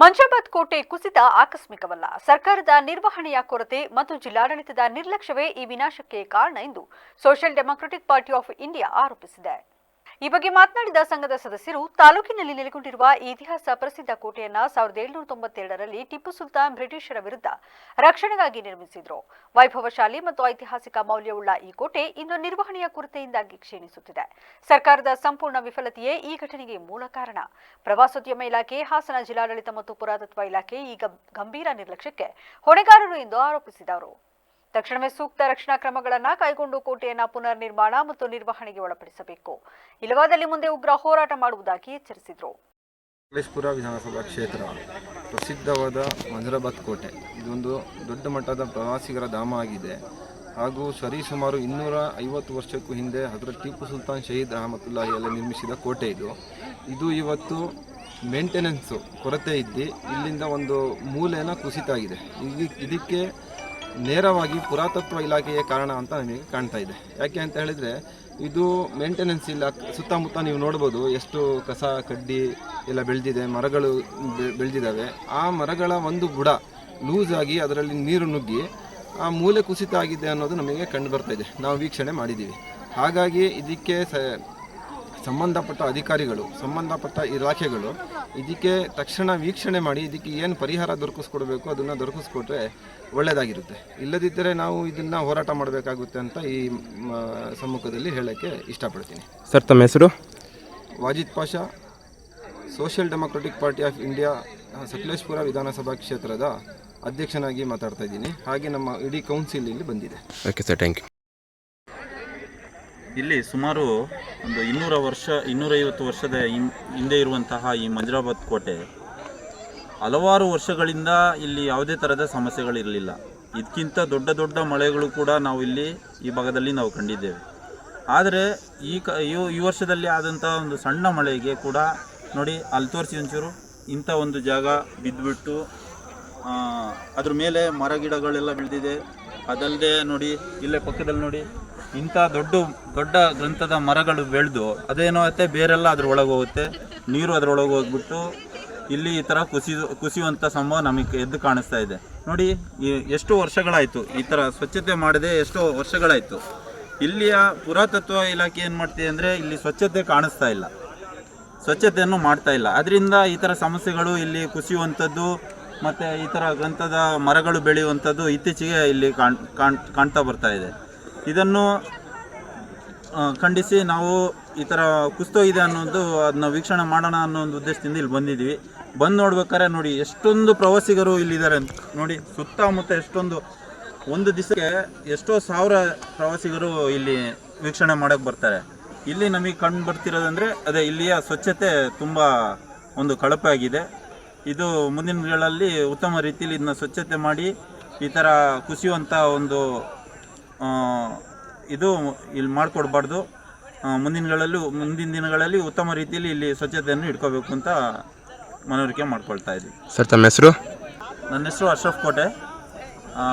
ಮಂಜಾಬಾದ್ ಕೋಟೆ ಕುಸಿತ ಆಕಸ್ಮಿಕವಲ್ಲ. ಸರ್ಕಾರದ ನಿರ್ವಹಣೆಯ ಕೊರತೆ ಮತ್ತು ಜಿಲ್ಲಾಡಳಿತದ ನಿರ್ಲಕ್ಷ್ಯವೇ ಈ ವಿನಾಶಕ್ಕೆ ಕಾರಣ ಎಂದು social democratic party of India ಆರೋಪಿಸಿದೆ. ಈ ಬಗ್ಗೆ ಮಾತನಾಡಿದ ಸಂಘದ ಸದಸ್ಯರು, ತಾಲೂಕಿನಲ್ಲಿ ನೆಲೆಗೊಂಡಿರುವ ಇತಿಹಾಸ ಪ್ರಸಿದ್ಧ ಕೋಟೆಯನ್ನ ಸಾವಿರದ ಏಳುನೂರ ತೊಂಬತ್ತೆರಡರಲ್ಲಿ ಟಿಪ್ಪು ಸುಲ್ತಾನ್ ಬ್ರಿಟಿಷರ ವಿರುದ್ಧ ರಕ್ಷಣೆಗಾಗಿ ನಿರ್ಮಿಸಿದ್ರು. ವೈಭವಶಾಲಿ ಮತ್ತು ಐತಿಹಾಸಿಕ ಮೌಲ್ಯವುಳ್ಳ ಈ ಕೋಟೆ ಇಂದು ನಿರ್ವಹಣೆಯ ಕೊರತೆಯಿಂದಾಗಿ ಕ್ಷೀಣಿಸುತ್ತಿದೆ. ಸರ್ಕಾರದ ಸಂಪೂರ್ಣ ವಿಫಲತೆಯೇ ಈ ಘಟನೆಗೆ ಮೂಲ ಕಾರಣ. ಪ್ರವಾಸೋದ್ಯಮ ಇಲಾಖೆ, ಹಾಸನ ಜಿಲ್ಲಾಡಳಿತ ಮತ್ತು ಪುರಾತತ್ವ ಇಲಾಖೆ ಈ ಗಂ- ಗಂಭೀರ ನಿರ್ಲಕ್ಷ್ಯಕ್ಕೆ ಹೊಣೆಗಾರರು ಎಂದು ಆರೋಪಿಸಿದರು. ತಕ್ಷಣವೇ ಸೂಕ್ತ ರಕ್ಷಣಾ ಕ್ರಮಗಳನ್ನು ಕೈಗೊಂಡು ಕೋಟೆಯನ್ನು ಪುನರ್ ನಿರ್ಮಾಣ ಮತ್ತು ನಿರ್ವಹಣೆಗೆ ಒಳಪಡಿಸಬೇಕು. ಇಲ್ಲವಾದಲ್ಲಿ ಮುಂದೆ ಉಗ್ರ ಹೋರಾಟ ಮಾಡುವುದಾಗಿ ಎಚ್ಚರಿಸಿದರು. ಕಲೇಶ್ಪುರ ವಿಧಾನಸಭಾ ಕ್ಷೇತ್ರ ಪ್ರಸಿದ್ಧವಾದ ಮಂಜರಾಬಾದ್ ಕೋಟೆ. ಇದೊಂದು ದೊಡ್ಡ ಮಟ್ಟದ ಪ್ರವಾಸಿಗರ ಧಾಮ ಆಗಿದೆ. ಹಾಗೂ ಸರಿಸುಮಾರು ಇನ್ನೂರ ಐವತ್ತು ವರ್ಷಕ್ಕೂ ಹಿಂದೆ ಅದರ ಟಿಪ್ಪು ಸುಲ್ತಾನ್ ಶಹೀದ್ ಅಹಮತುಲ್ಲಾಹಿ ಎಲ್ಲ ನಿರ್ಮಿಸಿದ ಕೋಟೆ ಇದು. ಇದು ಇವತ್ತು ಮೇಂಟೆನೆನ್ಸು ಕೊರತೆ ಇದ್ದು ಇಲ್ಲಿಂದ ಒಂದು ಮೂಲೆನ ಕುಸಿತ ಆಗಿದೆ. ಇದಕ್ಕೆ ನೇರವಾಗಿ ಪುರಾತತ್ವ ಇಲಾಖೆಯೇ ಕಾರಣ ಅಂತ ನನಗೆ ಕಾಣ್ತಾ ಇದೆ. ಯಾಕೆ ಅಂತ ಹೇಳಿದರೆ, ಇದು ಮೇಂಟೆನೆನ್ಸ್ ಇಲ್ಲ, ಸುತ್ತಮುತ್ತ ನೀವು ನೋಡ್ಬೋದು ಎಷ್ಟು ಕಸ, ಕಡ್ಡಿ ಎಲ್ಲ ಬೆಳೆದಿದೆ, ಮರಗಳು ಬೆಳೆದಿದ್ದಾವೆ. ಆ ಮರಗಳ ಒಂದು ಬುಡ ಲೂಸ್ ಆಗಿ ಅದರಲ್ಲಿ ನೀರು ನುಗ್ಗಿ ಆ ಮೂಲೆ ಕುಸಿತ ಆಗಿದೆ ಅನ್ನೋದು ನಮಗೆ ಕಂಡು ಬರ್ತಾ ಇದೆ. ನಾವು ವೀಕ್ಷಣೆ ಮಾಡಿದ್ದೀವಿ. ಹಾಗಾಗಿ ಇದಕ್ಕೆ ಸ ಸಂಬಂಧಪಟ್ಟ ಅಧಿಕಾರಿಗಳು ಸಂಬಂಧಪಟ್ಟ ಇಲಾಖೆಗಳು ಇದಕ್ಕೆ ತಕ್ಷಣ ವೀಕ್ಷಣೆ ಮಾಡಿ ಇದಕ್ಕೆ ಏನು ಪರಿಹಾರ ದೊರಕಿಸ್ಕೊಡ್ಬೇಕು ಅದನ್ನು ದೊರಕಿಸ್ಕೊಟ್ರೆ ಒಳ್ಳೆಯದಾಗಿರುತ್ತೆ ಇಲ್ಲದಿದ್ದರೆ ನಾವು ಇದನ್ನು ಹೋರಾಟ ಮಾಡಬೇಕಾಗುತ್ತೆ ಅಂತ ಈ ಸಮ್ಮುಖದಲ್ಲಿ ಹೇಳೋಕ್ಕೆ ಇಷ್ಟಪಡ್ತೀನಿ. ಸರ್ ತಮ್ಮ ಹೆಸರು? Wajid Pasha social democratic party of India Sakleshpur ವಿಧಾನಸಭಾ ಕ್ಷೇತ್ರದ ಅಧ್ಯಕ್ಷನಾಗಿ ಮಾತಾಡ್ತಾ ಇದ್ದೀನಿ. ಹಾಗೆ ನಮ್ಮ ಇಡೀ ಕೌನ್ಸಿಲ್ ಇಲ್ಲಿ ಬಂದಿದೆ. Okay sir thank you. ಇಲ್ಲಿ ಸುಮಾರು ಒಂದು ಇನ್ನೂರ ವರ್ಷ, ಇನ್ನೂರೈವತ್ತು ವರ್ಷದ ಹಿಂದೆ ಇರುವಂತಹ ಈ ಮಂಜರಾಬಾದ್ ಕೋಟೆ. ಹಲವಾರು ವರ್ಷಗಳಿಂದ ಇಲ್ಲಿ ಯಾವುದೇ ಥರದ ಸಮಸ್ಯೆಗಳಿರಲಿಲ್ಲ. ಇದಕ್ಕಿಂತ ದೊಡ್ಡ ದೊಡ್ಡ ಮಳೆಗಳು ಕೂಡ ನಾವು ಇಲ್ಲಿ ಈ ಭಾಗದಲ್ಲಿ ನಾವು ಕಂಡಿದ್ದೇವೆ. ಆದರೆ ಈ ಕ, ಈ- ವರ್ಷದಲ್ಲಿ ಆದಂಥ ಒಂದು ಸಣ್ಣ ಮಳೆಗೆ ಕೂಡ ನೋಡಿ ಅಲ್ಲಿ ತೋರಿಸಿ ಒಂಚೂರು. ಇಂಥ ಒಂದು ಜಾಗ ಬಿದ್ದುಬಿಟ್ಟು ಅದ್ರ ಮೇಲೆ ಮರ ಗಿಡಗಳೆಲ್ಲ ಬೆಳೆದಿದೆ. ಅದಲ್ಲದೆ ನೋಡಿ, ಇಲ್ಲೇ ಪಕ್ಕದಲ್ಲಿ ನೋಡಿ ಇಂಥ ದೊಡ್ಡ ದೊಡ್ಡ ಗ್ರಂಥದ ಮರಗಳು ಬೆಳೆದು ಅದೇನೋ ಆಗುತ್ತೆ ಬೇರೆಲ್ಲ ಅದ್ರೊಳಗೆ ಹೋಗುತ್ತೆ. ನೀರು ಅದ್ರೊಳಗೆ ಹೋಗ್ಬಿಟ್ಟು ಇಲ್ಲಿ ಈ ಥರ ಕುಸಿ ಕುಸಿಯುವಂಥ ಸಂಭವ ನಮಗೆ ಎದ್ದು ಕಾಣಿಸ್ತಾ ಇದೆ. ನೋಡಿ ಎಷ್ಟು ವರ್ಷಗಳಾಯಿತು ಈ ಥರ ಸ್ವಚ್ಛತೆ ಮಾಡದೆ ಎಷ್ಟೋ ವರ್ಷಗಳಾಯಿತು. ಇಲ್ಲಿಯ ಪುರಾತತ್ವ ಇಲಾಖೆ ಏನು ಮಾಡ್ತೀವಿ ಅಂದರೆ ಇಲ್ಲಿ ಸ್ವಚ್ಛತೆ ಕಾಣಿಸ್ತಾ ಇಲ್ಲ. ಸ್ವಚ್ಛತೆಯನ್ನು ಮಾಡ್ತಾ ಇಲ್ಲ. ಅದರಿಂದ ಈ ಥರ ಸಮಸ್ಯೆಗಳು ಇಲ್ಲಿ ಕುಸಿಯುವಂಥದ್ದು ಮತ್ತು ಈ ಥರ ಗ್ರಂಥದ ಮರಗಳು ಬೆಳೆಯುವಂಥದ್ದು ಇತ್ತೀಚೆಗೆ ಇಲ್ಲಿ ಕಾಣ್ ಕಾಣ್, ಕಾಣ್ತಾ ಬರ್ತಾ ಇದೆ. ಇದನ್ನು ಖಂಡಿಸಿ ನಾವು ಈ ಥರ ಕುಸ್ತೋಗಿದೆ ಅನ್ನೋದು ಅದನ್ನ ವೀಕ್ಷಣೆ ಮಾಡೋಣ ಅನ್ನೋ ಒಂದು ಉದ್ದೇಶದಿಂದ ಇಲ್ಲಿ ಬಂದಿದ್ದೀವಿ. ಬಂದು ನೋಡ್ಬೇಕಾದ್ರೆ ನೋಡಿ, ಎಷ್ಟೊಂದು ಪ್ರವಾಸಿಗರು ಇಲ್ಲಿದ್ದಾರೆ ಅಂತ. ನೋಡಿ, ಸುತ್ತಮುತ್ತ ಎಷ್ಟೊಂದು, ಒಂದು ದಿವಸಕ್ಕೆ ಎಷ್ಟೋ ಸಾವಿರ ಪ್ರವಾಸಿಗರು ಇಲ್ಲಿ ವೀಕ್ಷಣೆ ಮಾಡೋಕೆ ಬರ್ತಾರೆ. ಇಲ್ಲಿ ನಮಗೆ ಕಂಡು ಬರ್ತಿರೋದಂದರೆ, ಅದೇ ಇಲ್ಲಿಯ ಸ್ವಚ್ಛತೆ ತುಂಬ ಒಂದು ಕಳಪೆ ಆಗಿದೆ ಇದು ಮುಂದಿನ ದಿನಗಳಲ್ಲಿ ಉತ್ತಮ ರೀತಿಯಲ್ಲಿ ಇದನ್ನ ಸ್ವಚ್ಛತೆ ಮಾಡಿ ಈ ಥರ ಕುಸಿಯುವಂಥ ಒಂದು ಇದು ಇಲ್ಲಿ ಮಾಡಿಕೊಡ್ಬಾರ್ದು. ಮುಂದಿನಗಳಲ್ಲೂ ಮುಂದಿನ ದಿನಗಳಲ್ಲಿ ಉತ್ತಮ ರೀತಿಯಲ್ಲಿ ಇಲ್ಲಿ ಸ್ವಚ್ಛತೆಯನ್ನು ಇಟ್ಕೋಬೇಕು ಅಂತ ಮನವರಿಕೆ ಮಾಡ್ಕೊಳ್ತಾ ಇದ್ದೀವಿ. ಸರ್ ತಮ್ಮ ಹೆಸರು? ನನ್ನ ಹೆಸರು ಅಶ್ರಫ್ ಕೋಟೆ. ಆ,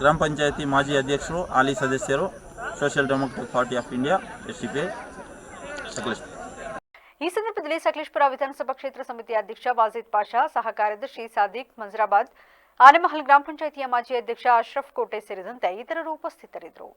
ಗ್ರಾಮ ಪಂಚಾಯತಿ ಮಾಜಿ ಅಧ್ಯಕ್ಷರು ಹಾಲಿ ಸದಸ್ಯರು social democratic party of India S D P Sakleshpur ಈ ಸಂದರ್ಭದಲ್ಲಿ ಸಕಲೇಶ್ಪುರ ವಿಧಾನಸಭಾ ಕ್ಷೇತ್ರ ಸಮಿತಿ ಅಧ್ಯಕ್ಷ ವಾಜಿದ್ ಪಾಷಾ ಸಹ ಕಾರ್ಯದರ್ಶಿ ಸಾದಿಕ್ ಮಂಜರಾಬಾದ್ ಆನೆಮಹಲ್ ಗ್ರಾಮ ಪಂಚಾಯಿತಿಯ ಮಾಜಿ ಅಧ್ಯಕ್ಷ ಅಶ್ರಫ್ ಕೋಟೆ ಸೇರಿದಂತೆ ಇತರರು ಉಪಸ್ಥಿತರಿದ್ದರು.